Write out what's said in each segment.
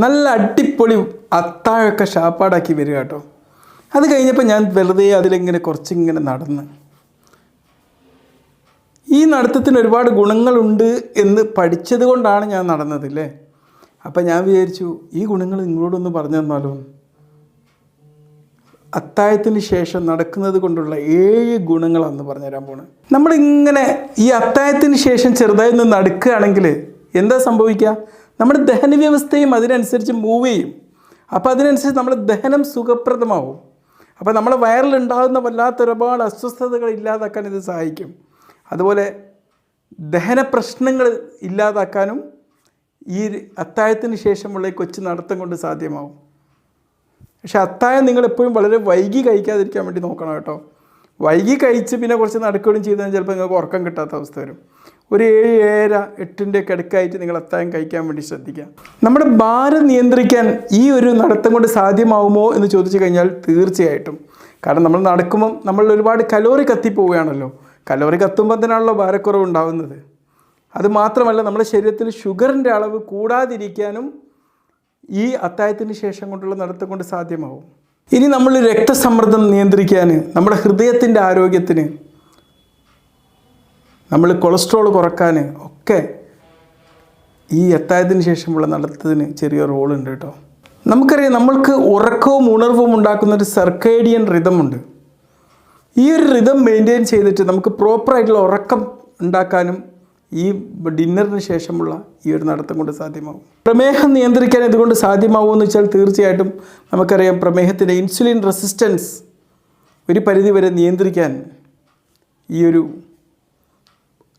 നല്ല അടിപൊളി അത്താഴമൊക്കെ ഷാപ്പാടാക്കി വരിക കേട്ടോ. അത് കഴിഞ്ഞപ്പോൾ ഞാൻ വെറുതെ അതിലിങ്ങനെ കുറച്ചിങ്ങനെ നടന്ന്. ഈ നടത്തത്തിന് ഒരുപാട് ഗുണങ്ങളുണ്ട് എന്ന് പഠിച്ചത് കൊണ്ടാണ് ഞാൻ നടന്നത് അല്ലേ അപ്പം ഞാൻ വിചാരിച്ചു ഈ ഗുണങ്ങൾ നിങ്ങളോടൊന്ന് പറഞ്ഞു തന്നാലോ? അത്തായത്തിന് ശേഷം നടക്കുന്നത് കൊണ്ടുള്ള ഏഴ് ഗുണങ്ങളാണെന്ന് പറഞ്ഞുതരാൻ പോണ്. നമ്മളിങ്ങനെ ഈ അത്തായത്തിന് ശേഷം ചെറുതായി ഒന്ന് നടക്കുകയാണെങ്കിൽ എന്താ സംഭവിക്കുക നമ്മുടെ ദഹന വ്യവസ്ഥയും അതിനനുസരിച്ച് മൂവ് ചെയ്യും. അപ്പോൾ അതിനനുസരിച്ച് നമ്മുടെ ദഹനം സുഖപ്രദമാവും. അപ്പോൾ നമ്മളെ വയറിലുണ്ടാകുന്ന വല്ലാത്ത ഒരുപാട് അസ്വസ്ഥതകൾ ഇല്ലാതാക്കാൻ ഇത് സഹായിക്കും. അതുപോലെ ദഹന പ്രശ്നങ്ങൾ ഇല്ലാതാക്കാനും ഈ അത്തായത്തിന് ശേഷമുള്ള ഈ കൊച്ചു നടത്തം കൊണ്ട് സാധ്യമാവും. പക്ഷെ അത്തായം നിങ്ങൾ എപ്പോഴും വളരെ വൈകി കഴിക്കാതിരിക്കാൻ വേണ്ടി നോക്കണം കേട്ടോ. വൈകി കഴിച്ച് പിന്നെ കുറച്ച് നടക്കുകയും ചെയ്താൽ ചിലപ്പോൾ നിങ്ങൾക്ക് ഉറക്കം കിട്ടാത്ത അവസ്ഥ വരും. ഒരു ഏഴ് ഏഴര എട്ടിന്റെ കിടക്കായിട്ട് നിങ്ങൾ അത്തായം കഴിക്കാൻ വേണ്ടി ശ്രദ്ധിക്കുക. നമ്മുടെ ഭാരം നിയന്ത്രിക്കാൻ ഈ ഒരു നടത്തം കൊണ്ട് സാധ്യമാവുമോ എന്ന് ചോദിച്ചു കഴിഞ്ഞാൽ തീർച്ചയായിട്ടും. കാരണം നമ്മൾ നടക്കുമ്പം നമ്മൾ ഒരുപാട് കലോറി കത്തിപ്പോവുകയാണല്ലോ കലോറി കത്തുമ്പോൾ തന്നെയാണല്ലോ ഭാരക്കുറവ് ഉണ്ടാകുന്നത് അത് മാത്രമല്ല നമ്മുടെ ശരീരത്തിൽ ഷുഗറിന്റെ അളവ് കൂടാതിരിക്കാനും ഈ അത്തായത്തിന് ശേഷം കൊണ്ടുള്ള നടത്തം കൊണ്ട് സാധ്യമാവും. ഇനി നമ്മൾ രക്തസമ്മർദ്ദം നിയന്ത്രിക്കാൻ നമ്മുടെ ഹൃദയത്തിന്റെ ആരോഗ്യത്തിന് നമ്മൾ കൊളസ്ട്രോൾ കുറയ്ക്കാൻ ഒക്കെ ഈ എത്തായതിന് ശേഷമുള്ള നടത്തത്തിന് ചെറിയ റോൾ ഉണ്ട് കേട്ടോ. നമുക്കറിയാം നമ്മൾക്ക് ഉറക്കവും ഉണർവും ഉണ്ടാക്കുന്ന ഒരു സർക്കേഡിയൻ റിതമുണ്ട് ഈ ഒരു റിതം മെയിന്റെയിൻ ചെയ്തിട്ട് നമുക്ക് പ്രോപ്പറായിട്ടുള്ള ഉറക്കം ഉണ്ടാക്കാനും ഈ ഡിന്നറിന് ശേഷമുള്ള ഈ ഒരു നടത്തം കൊണ്ട് സാധ്യമാകും പ്രമേഹം നിയന്ത്രിക്കാൻ ഇതുകൊണ്ട് സാധ്യമാവുമെന്ന് വെച്ചാൽ തീർച്ചയായിട്ടും നമുക്കറിയാം പ്രമേഹത്തിന്റെ ഇൻസുലിൻ റെസിസ്റ്റൻസ് ഒരു പരിധിവരെ നിയന്ത്രിക്കാൻ ഈ ഒരു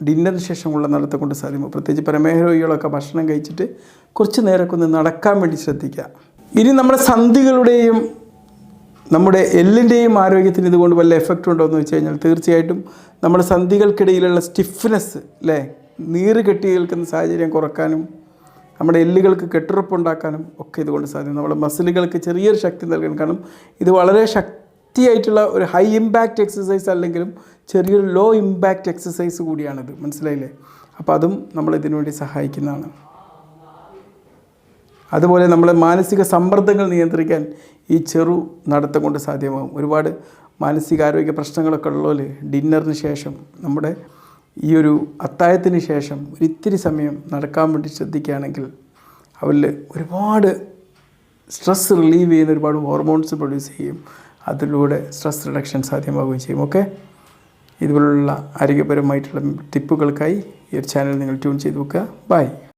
ഡിന്നറിന് ശേഷമുള്ള നടത്തം കൊണ്ട് സാധ്യമാകും പ്രത്യേകിച്ച് പ്രമേഹ രോഗികളൊക്കെ ഭക്ഷണം കഴിച്ചിട്ട് കുറച്ച് നേരമൊക്കെ ഒന്ന് നടക്കാൻ വേണ്ടി ശ്രദ്ധിക്കുക. ഇനി നമ്മുടെ സന്ധികളുടെയും നമ്മുടെ എല്ലിന്റെയും ആരോഗ്യത്തിന് ഇതുകൊണ്ട് വല്ല എഫക്റ്റ് ഉണ്ടോ എന്ന് വെച്ച് കഴിഞ്ഞാൽ തീർച്ചയായിട്ടും നമ്മുടെ സന്ധികൾക്കിടയിലുള്ള സ്റ്റിഫ്നെസ് അല്ലേ നീര് കെട്ടി നിൽക്കുന്ന സാഹചര്യം കുറക്കാനും നമ്മുടെ എല്ലുകൾക്ക് കെട്ടുറപ്പുണ്ടാക്കാനും ഒക്കെ ഇതുകൊണ്ട് സാധിക്കും. നമ്മുടെ മസിലുകൾക്ക് ചെറിയൊരു ശക്തി നൽകാൻ കാരണം ഇത് വളരെ ശക്തിയായിട്ടുള്ള ഒരു ഹൈ ഇമ്പാക്റ്റ് എക്സസൈസ് അല്ലെങ്കിലും ചെറിയൊരു ലോ ഇമ്പാക്റ്റ് എക്സസൈസ് കൂടിയാണിത്. മനസ്സിലായില്ലേ? അപ്പോൾ അതും നമ്മൾ ഇതിനു വേണ്ടി സഹായിക്കുന്നതാണ്. അതുപോലെ നമ്മളെ മാനസിക സമ്മർദ്ദങ്ങൾ നിയന്ത്രിക്കാൻ ഈ ചെറു നടത്തം കൊണ്ട് സാധ്യമാകും ഒരുപാട് മാനസികാരോഗ്യ പ്രശ്നങ്ങളൊക്കെ ഉള്ളവർ ഡിന്നറിന് ശേഷം നമ്മുടെ ഈ ഒരു അത്തായത്തിന് ശേഷം ഒരു ഇത്തിരി സമയം നടക്കാൻ വേണ്ടി ശ്രദ്ധിക്കുകയാണെങ്കിൽ അവരിൽ ഒരുപാട് സ്ട്രെസ് റിലീവ് ചെയ്യുന്ന ഒരുപാട് ഹോർമോൺസ് പ്രൊഡ്യൂസ് ചെയ്യും അതിലൂടെ സ്ട്രെസ് റിഡക്ഷൻ സാധ്യമാവുകയും ചെയ്യും. ഓക്കെ ഇതുപോലുള്ള ആരോഗ്യപരമായിട്ടുള്ള ടിപ്പുകൾക്കായി ഈ ഒരു ചാനൽ നിങ്ങൾ ട്യൂൺ ചെയ്ത് വെക്കുക. ബൈ